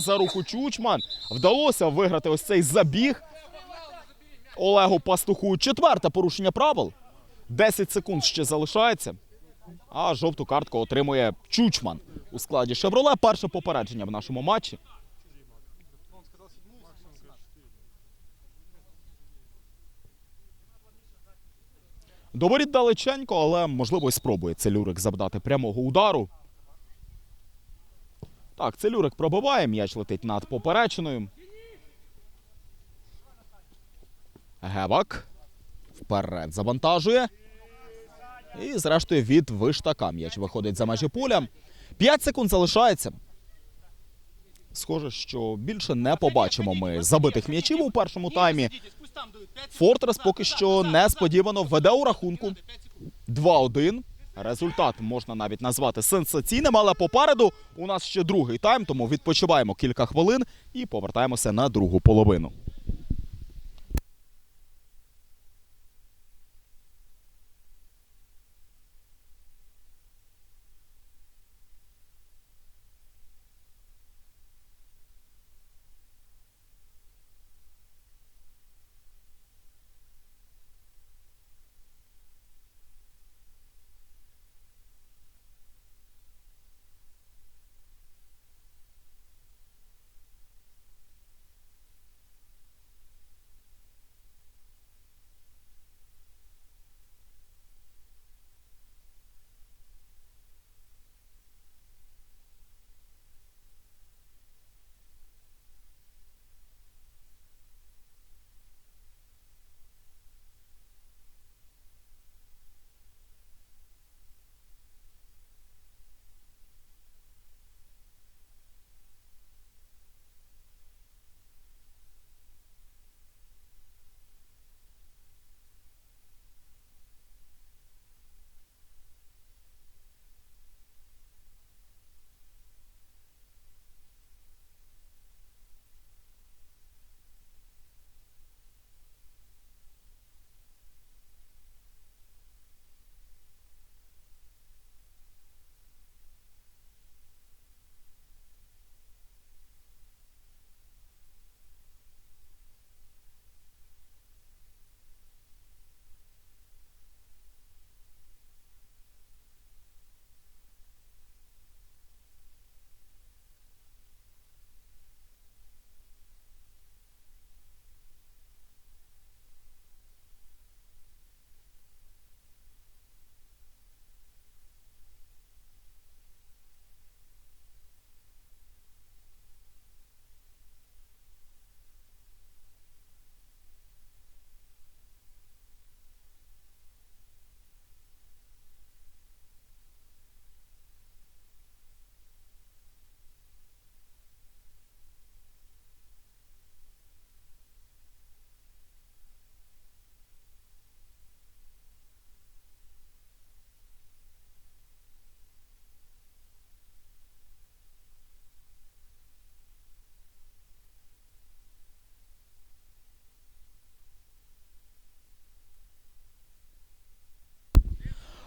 за руку Чучман. Вдалося виграти ось цей забіг. Олегу Пастуху. Четверте порушення правил. 10 секунд ще залишається. А жовту картку отримує Чучман у складі Шевроле. Перше попередження в нашому матчі. Доворіт далеченько, але можливо і спробує Целюрик завдати прямого удару. Так, Целюрик пробиває, м'яч летить над поперечиною. Гевак. Вперед завантажує. І, зрештою, від виштака м'яч виходить за межі поля. 5 секунд залишається. Схоже, що більше не побачимо ми забитих м'ячів у першому таймі. Фортрес поки що несподівано веде у рахунку 2-1. Результат можна навіть назвати сенсаційним, але попереду у нас ще другий тайм, тому відпочиваємо кілька хвилин і повертаємося на другу половину.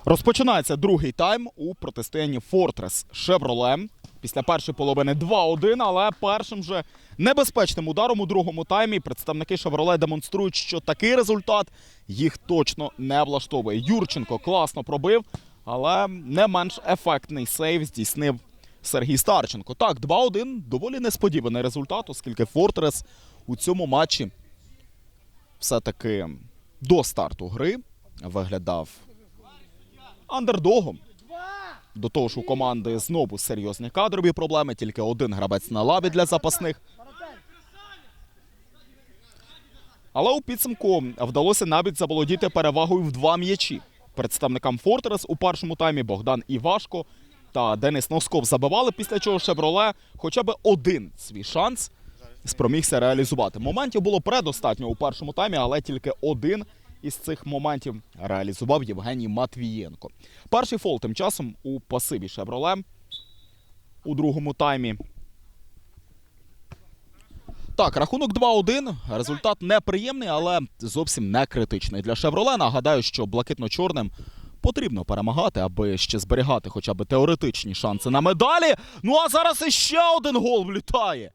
Розпочинається другий тайм у протистоянні Фортрес Шевроле. Після першої половини 2-1, але першим же небезпечним ударом у другому таймі представники Шевроле демонструють, що такий результат їх точно не влаштовує. Юрченко класно пробив, але не менш ефектний сейв здійснив Сергій Старченко. Так, 2-1 доволі несподіваний результат, оскільки Фортрес у цьому матчі все-таки до старту гри виглядав андердогом. До того ж, у команди знову серйозні кадрові проблеми, тільки один гравець на лаві для запасних. Але у підсумку вдалося навіть заволодіти перевагою в два м'ячі. Представникам Фортерес у першому таймі Богдан Івашко та Денис Носков забивали, після чого Шевроле хоча б один свій шанс спромігся реалізувати. Моментів було предостатньо у першому таймі, але тільки один із цих моментів реалізував Євгеній Матвієнко. Перший фол тим часом у пасиві Шевроле у другому таймі. Так, рахунок 2-1. Результат неприємний, але зовсім не критичний для Шевроле. Нагадаю, що блакитно-чорним потрібно перемагати, аби ще зберігати хоча б теоретичні шанси на медалі. Ну а зараз іще один гол влітає.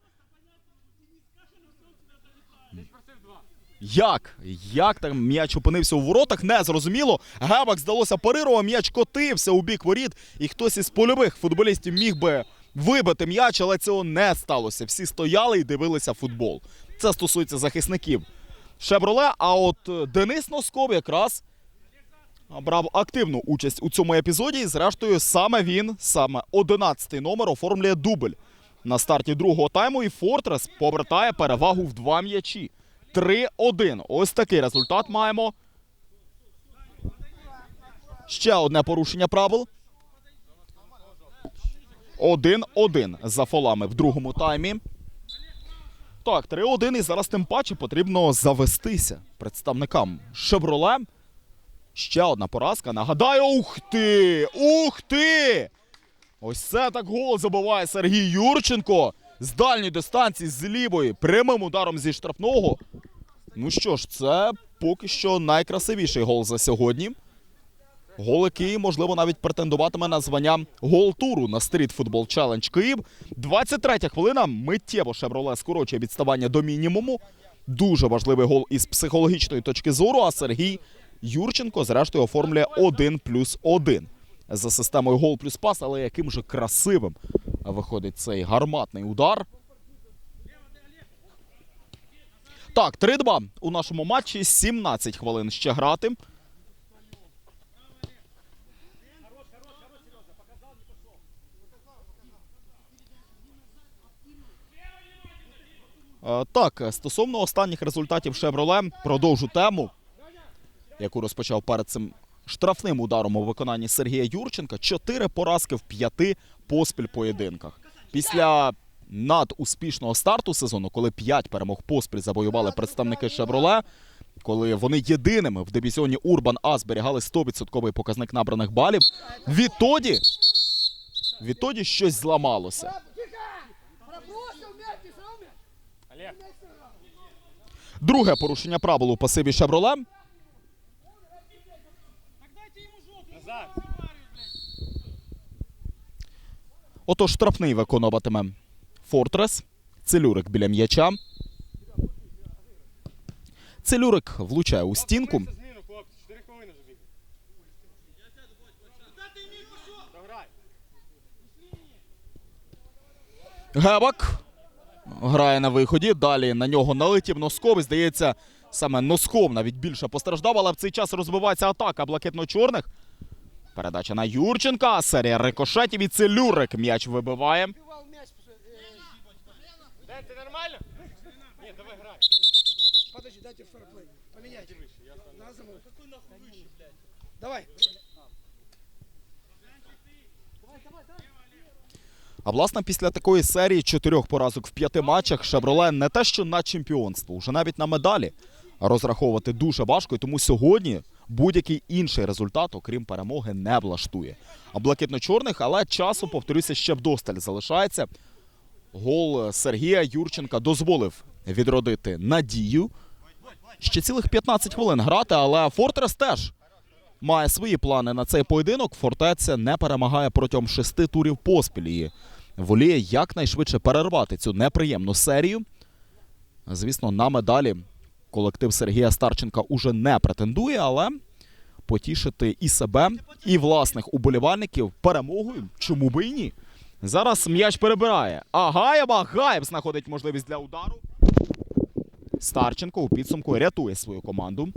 Як? Як там м'яч опинився у воротах? Не зрозуміло. Габак здалося парирував, м'яч котився у бік воріт, і хтось із польових футболістів міг би вибити м'яч, але цього не сталося. Всі стояли і дивилися футбол. Це стосується захисників Шевроле. А от е, Денис Носков якраз брав активну участь у цьому епізоді. І зрештою, саме він, саме 11-й номер, оформлює дубль на старті другого тайму. І Фортрес повертає перевагу в два м'ячі. 3-1. Ось такий результат маємо. Ще одне порушення правил. 1-1 за фолами в другому таймі. Так, 3-1 і зараз тим паче потрібно завестися представникам Шевроле. Ще одна поразка. Нагадаю, ух ти! Ух ти! Ось це так гол забиває Сергій Юрченко з дальньої дистанції з лівої прямим ударом зі штрафного. Ну що ж, це поки що найкрасивіший гол за сьогодні. Гол, який, можливо, навіть претендуватиме на звання гол туру на стріт футбол челендж Київ. 23 хвилина. Миттєво Шевроле скорочує відставання до мінімуму. Дуже важливий гол із психологічної точки зору. А Сергій Юрченко, зрештою, оформлює 1 плюс 1 за системою гол плюс пас, але яким же красивим виходить цей гарматний удар. Так, 3-2 у нашому матчі. 17 хвилин ще грати. Е, Так, стосовно останніх результатів Шевроле, продовжу тему, яку розпочав перед цим штрафним ударом у виконанні Сергія Юрченка. Чотири поразки в п'яти поспіль поєдинках. Після надуспішного старту сезону, коли п'ять перемог поспіль завоювали представники Шевроле, коли вони єдиними в дивізіоні Урбан А зберігали 100% показник набраних балів, відтоді, відтоді щось зламалося. Друге порушення правил у пасиві Шевроле. Отож, штрафний виконуватиме Фортрес. Целюрик біля м'яча. Целюрик влучає у стінку. Це зміну, хлопці, 4 хвилини вже бігає. Дограй. Гебак грає на виході. Далі на нього налетів Носков. Здається, саме Носков навіть більше постраждав, але в цей час розвивається атака блакитно-чорних. Передача на Юрченка. Серія рикошетів і м'яч вибиває. Убивал мяч. нормально? Ні, давай грай. Подожди, дайте фэрплей. Поменяйте. На замок. Давай. А власне, після такої серії чотирьох поразок в п'яти матчах Шевроле не те, що на чемпіонство, уже навіть на медалі розраховувати дуже важко. І тому сьогодні будь-який інший результат, окрім перемоги, не влаштує. А блакитно-чорних, але часу, повторюся, ще вдосталь залишається. Гол Сергія Юрченка дозволив відродити надію. Ще цілих 15 хвилин грати, але Фортрес теж має свої плани на цей поєдинок. Фортеця не перемагає протягом шести турів поспіль і воліє якнайшвидше перервати цю неприємну серію. Звісно, на медалі колектив Сергія Старченка уже не претендує, але потішити і себе, і власних уболівальників перемогою, чому би і ні. Зараз м'яч перебирає. А Гаєв, а знаходить можливість для удару. Старченко у підсумку рятує свою команду.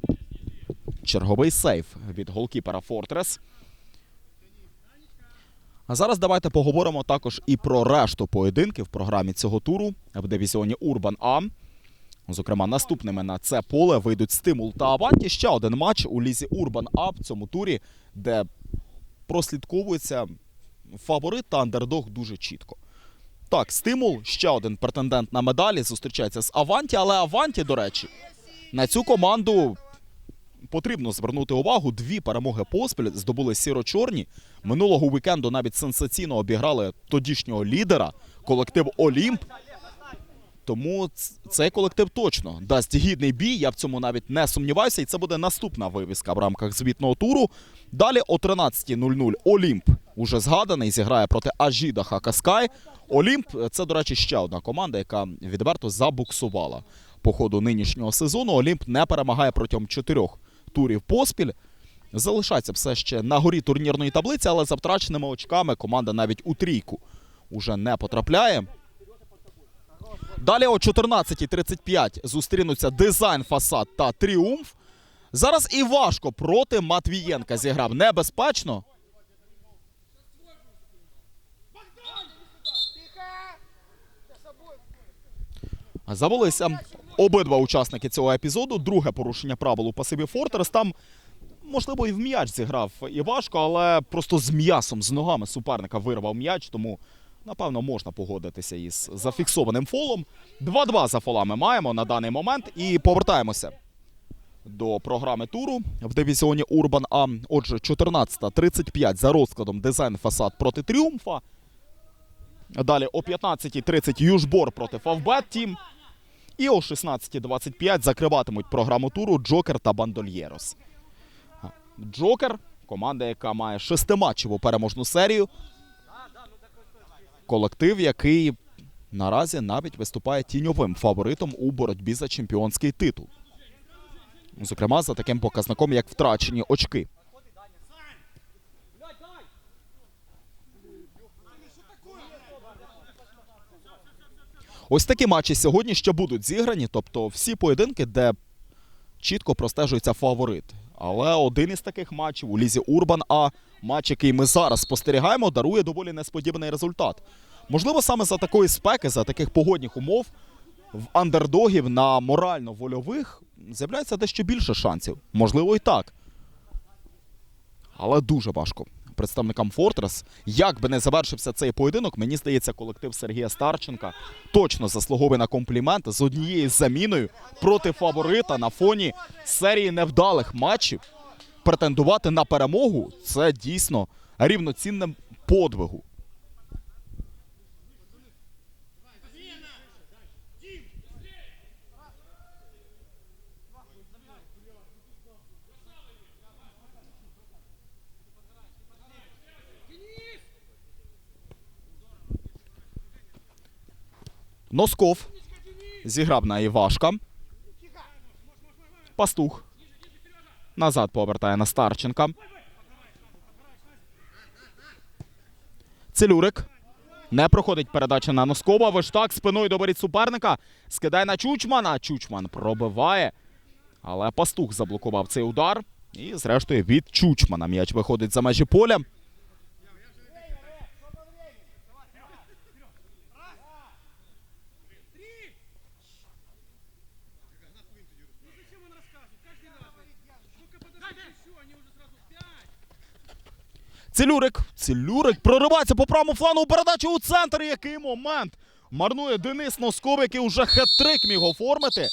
Черговий сейф від голкіпера Фортрес. А зараз давайте поговоримо також і про решту поєдинків в програмі цього туру в дивізіоні Урбан А. Зокрема, наступними на це поле вийдуть стимул та Аванті. Ще один матч у лізі Урбан А в цьому турі, де прослідковується фаворит та андердог дуже чітко. Так, стимул, ще один претендент на медалі, зустрічається з Аванті, але Аванті, до речі, на цю команду потрібно звернути увагу. Дві перемоги поспіль здобули сіро-чорні. Минулого вікенду навіть сенсаційно обіграли тодішнього лідера, колектив Олімп. Тому цей колектив точно дасть гідний бій. Я в цьому навіть не сумніваюся. І це буде наступна вивіска в рамках звітного туру. Далі о 13.00 Олімп, уже згаданий, зіграє проти Ажіда Хакаскай. Олімп це, до речі, ще одна команда, яка відверто забуксувала по ходу нинішнього сезону. Олімп не перемагає протягом чотирьох турів поспіль. Залишається все ще на горі турнірної таблиці, але за втраченими очками команда навіть у трійку уже не потрапляє. Далі о 14.35 зустрінуться дизайн, фасад та тріумф. Зараз і важко проти Матвієнка зіграв небезпечно. Завелися обидва учасники цього епізоду. Друге порушення правил у пасиві Фортерс. Там, можливо, і в м'яч зіграв і важко, але просто з м'ясом, з ногами суперника вирвав м'яч, тому. Напевно, можна погодитися із зафіксованим фолом. 2-2 за фолами маємо на даний момент. І повертаємося до програми туру в дивізіоні Урбан А. Отже, 14.35 за розкладом дизайн фасад проти Тріумфа. Далі о 15.30 Южбор проти Фавбет Тім. І о 16.25 закриватимуть програму туру Джокер та Бандольєрос. Джокер команда, яка має шестиматчеву переможну серію. Колектив, який наразі навіть виступає тіньовим фаворитом у боротьбі за чемпіонський титул. Зокрема, за таким показником, як втрачені очки. Ось такі матчі сьогодні ще будуть зіграні, тобто всі поєдинки, де чітко простежується фаворит. Але один із таких матчів у лізі Урбан А, матч, який ми зараз спостерігаємо, дарує доволі несподіваний результат. Можливо, саме за такої спеки, за таких погодних умов в андердогів на морально-вольових з'являється дещо більше шансів. Можливо, і так. Але дуже важко. Представникам Фортрес, як би не завершився цей поєдинок, мені здається, колектив Сергія Старченка точно заслуговує на комплімент з однією заміною проти фаворита на фоні серії невдалих матчів. Претендувати на перемогу це дійсно рівноцінним подвигу. Носков зіграв на Івашка. Пастух. Назад повертає на Старченка. Целюрик. Не проходить передача на Носкова. Виштак спиною доберіть суперника. Скидає на Чучмана. Чучман пробиває. Але пастух заблокував цей удар. І, зрештою, від Чучмана м'яч виходить за межі поля. Целюрик. Целюрик проривається по правому флангу. Передачу у центр. Який момент? Марнує Денис Носков, який уже хет-трик міг оформити.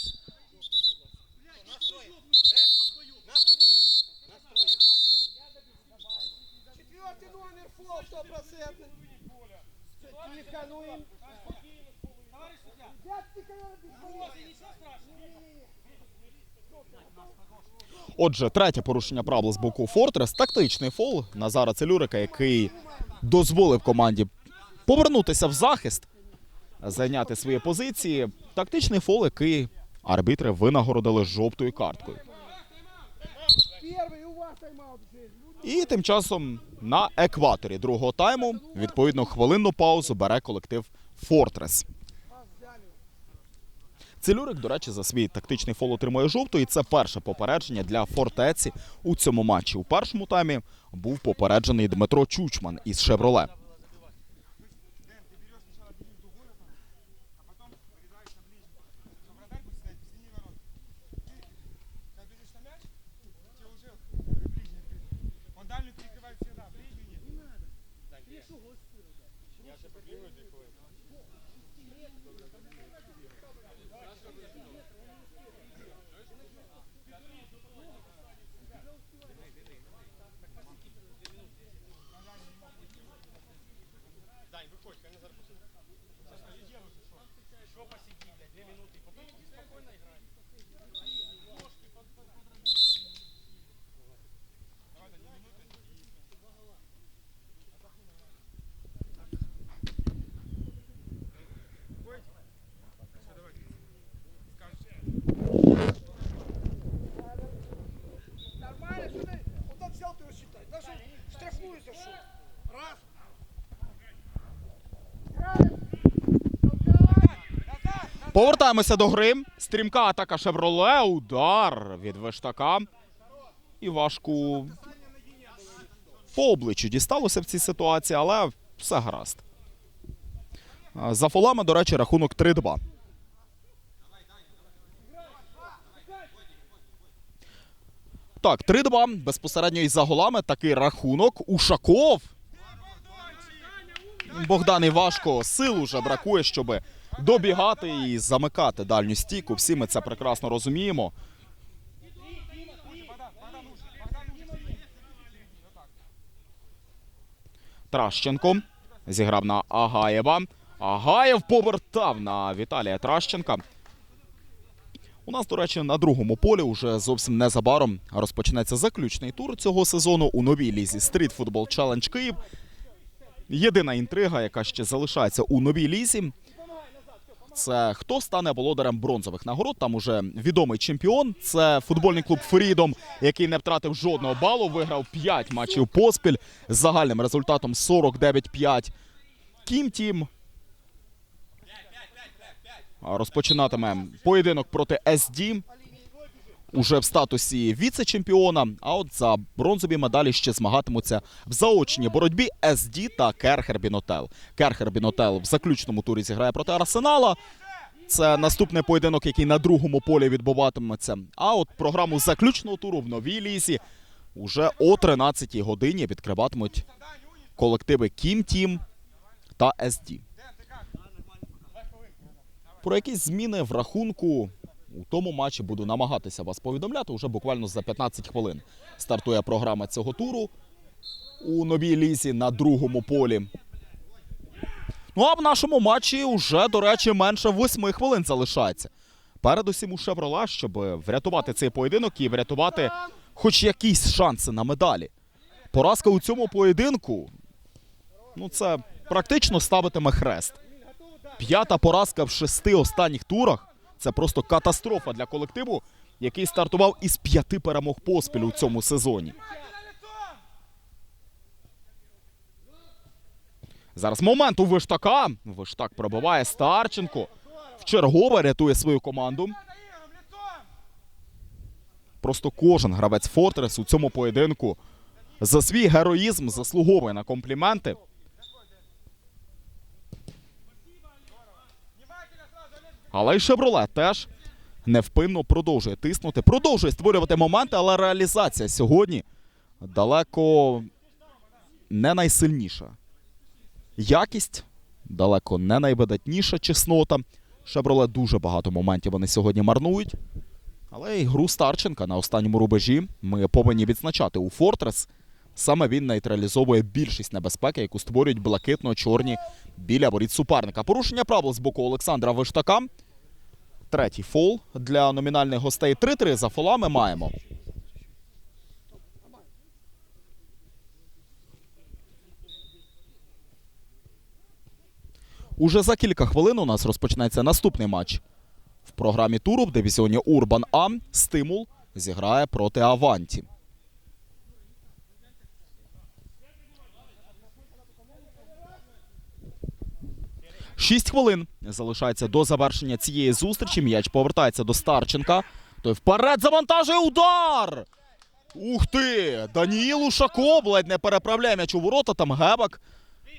Четвертий номер флоп 100%. Тихо, ну Отже, третє порушення правил з боку Фортрес. Тактичний фол Назара Целюрика, який дозволив команді повернутися в захист, зайняти свої позиції. Тактичний фол, який арбітри винагородили жовтою карткою. І тим часом на екваторі другого тайму відповідно хвилинну паузу бере колектив Фортрес. Целюрик, до речі, за свій тактичний фол отримує жовту, і це перше попередження для фортеці у цьому матчі. У першому таймі був попереджений Дмитро Чучман із Шевроле. Он дальнюю перекрывает всегда, Повертаємося до гри. Стрімка атака Шевроле. Удар від Виштака. І важку по обличчю дісталося в цій ситуації, але все гаразд. За фолами, до речі, рахунок 3-2. Так, 3-2. Безпосередньо із за голами такий рахунок. Ушаков. Богдан і важко сил уже бракує, щоб добігати і замикати дальню стійку. Всі ми це прекрасно розуміємо. Тращенко зіграв на Агаєва. Агаєв повертав на Віталія Тращенка. У нас, до речі, на другому полі уже зовсім незабаром розпочнеться заключний тур цього сезону у новій лізі Street Football Challenge Київ. Єдина інтрига, яка ще залишається у новій лізі, це хто стане володарем бронзових нагород. Там уже відомий чемпіон. Це футбольний клуб Фрідом, який не втратив жодного балу. Виграв 5 матчів поспіль з загальним результатом 49-5. Кім Тім розпочинатиме поєдинок проти СД. Уже в статусі віце-чемпіона. А от за бронзові медалі ще змагатимуться в заочній боротьбі СД та Керхер Бінотел. Керхер Бінотел в заключному турі зіграє проти Арсенала. Це наступний поєдинок, який на другому полі відбуватиметься. А от програму заключного туру в новій лісі уже о 13-й годині відкриватимуть колективи Кім Тім та СД. Про якісь зміни в рахунку у тому матчі буду намагатися вас повідомляти уже буквально за 15 хвилин. Стартує програма цього туру у новій лізі на другому полі. Ну а в нашому матчі вже, до речі, менше 8 хвилин залишається. Передусім у Шеврола, щоб врятувати цей поєдинок і врятувати хоч якісь шанси на медалі. Поразка у цьому поєдинку ну це практично ставитиме хрест. П'ята поразка в шести останніх турах це просто катастрофа для колективу, який стартував із п'яти перемог поспіль у цьому сезоні. Зараз момент у Виштака. Виштак пробиває Старченко. Вчергове рятує свою команду. Просто кожен гравець Фортрес у цьому поєдинку за свій героїзм заслуговує на компліменти. Але й Шевроле теж невпинно продовжує тиснути, продовжує створювати моменти, але реалізація сьогодні далеко не найсильніша. Якість далеко не найвидатніша чеснота. Шевроле дуже багато моментів вони сьогодні марнують. Але і гру Старченка на останньому рубежі ми повинні відзначати у Фортрес. Саме він нейтралізовує більшість небезпеки, яку створюють блакитно-чорні біля воріт суперника. Порушення правил з боку Олександра Виштака. Третій фол для номінальних гостей. 3-3 за фолами маємо. Уже за кілька хвилин у нас розпочнеться наступний матч. В програмі туру в дивізіоні Урбан А Стимул зіграє проти Аванті. Шість хвилин залишається до завершення цієї зустрічі. М'яч повертається до Старченка. Той вперед завантажує удар. Ух ти! Даніїл Ушаков ледь не переправляє м'яч у ворота. Там Гебак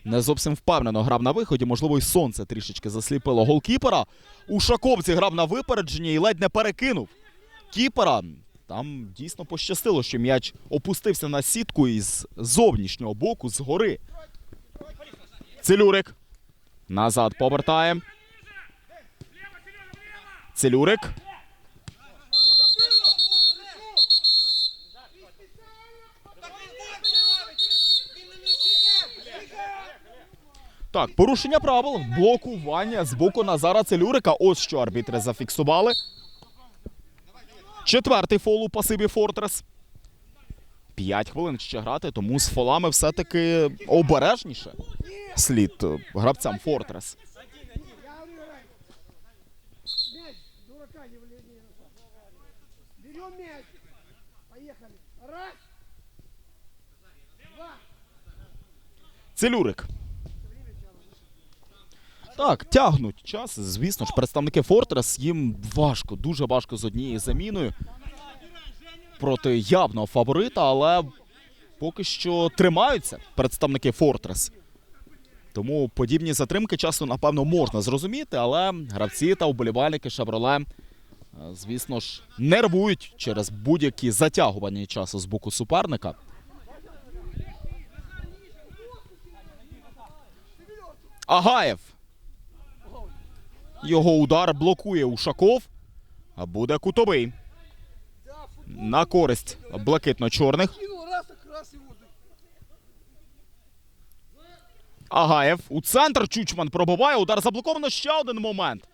не зовсім впевнено грав на виході. Можливо, й сонце трішечки засліпило голкіпера. Ушаков зіграв на випередженні і ледь не перекинув кіпера. Там дійсно пощастило, що м'яч опустився на сітку із зовнішнього боку, згори. Целюрик. Назад повертає. Целюрик. Так, порушення правил, блокування з боку Назара Целюрика. Ось що арбітри зафіксували. Четвертий фол у пасиві Фортрес. П'ять хвилин ще грати, тому з фолами все-таки обережніше. Слід е, гравцям Фортрес. Берем мяч. Поехали. Раз. Два. Целюрик. Так, тягнуть час. Звісно ж, представники Фортрес їм важко, дуже важко з однією заміною проти явного фаворита, але поки що тримаються представники Фортрес. Тому подібні затримки часу, напевно, можна зрозуміти, але гравці та вболівальники Шевроле, е, звісно ж, нервують через будь-які затягування часу з боку суперника. Агаєв. Його удар блокує Ушаков. А буде кутовий. На користь блакитно-чорних. Агаєв. У центр Чучман пробиває. Удар заблоковано. Ще один момент.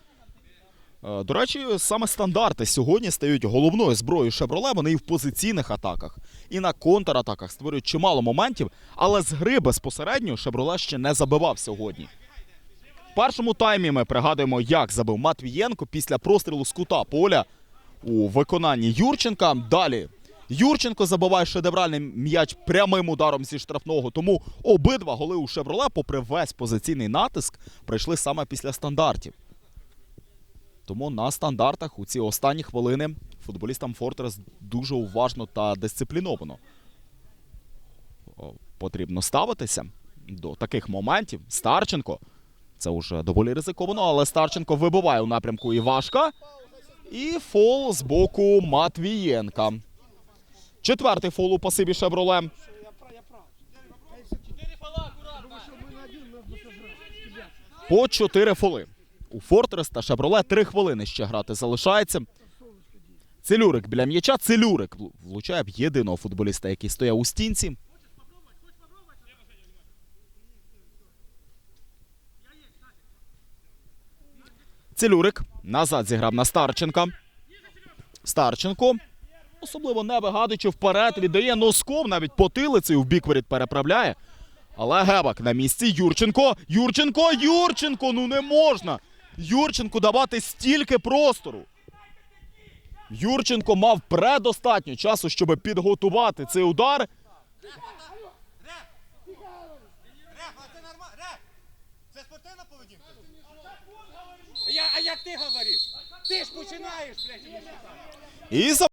Е, До речі, саме стандарти сьогодні стають головною зброєю Шевроле. Вони і в позиційних атаках, і на контратаках створюють чимало моментів, але з гри безпосередньо Шевроле ще не забивав сьогодні. В першому таймі ми пригадуємо, як забив Матвієнко після прострілу з кута поля у виконанні Юрченка. Далі Юрченко забиває шедевральний м'яч прямим ударом зі штрафного. Тому обидва голи у Шевроле, попри весь позиційний натиск, прийшли саме після стандартів. Тому на стандартах у ці останні хвилини футболістам Фортрес дуже уважно та дисципліновано потрібно ставитися до таких моментів. Старченко. Це вже доволі ризиковано, але Старченко вибиває у напрямку Івашка. І фол з боку Матвієнка. Четвертий фол у пасиві Шевроле. Я прав, я прав. Четыре фола, аккуратно. Потому что мы на один нас бы сожрали. Тебя. По чотири фоли. У Фортрес та Шевроле три хвилини ще грати залишається. Целюрик біля м'яча. Целюрик влу- влучає в єдиного футболіста, який стояв у стінці. Целюрик назад зіграв на Старченка. Старченко, особливо не вигадуючи вперед, віддає носком, навіть потилицею в бік воріт переправляє. Але Гебак на місці. Юрченко. Юрченко, Юрченко, ну не можна. Юрченку давати стільки простору. Юрченко мав предостатньо часу, щоб підготувати цей удар. Реф, а це нормально. Реф! Це спортивна поведінка? Я, а як ти говориш? Ти ж починаєш, блядь. І за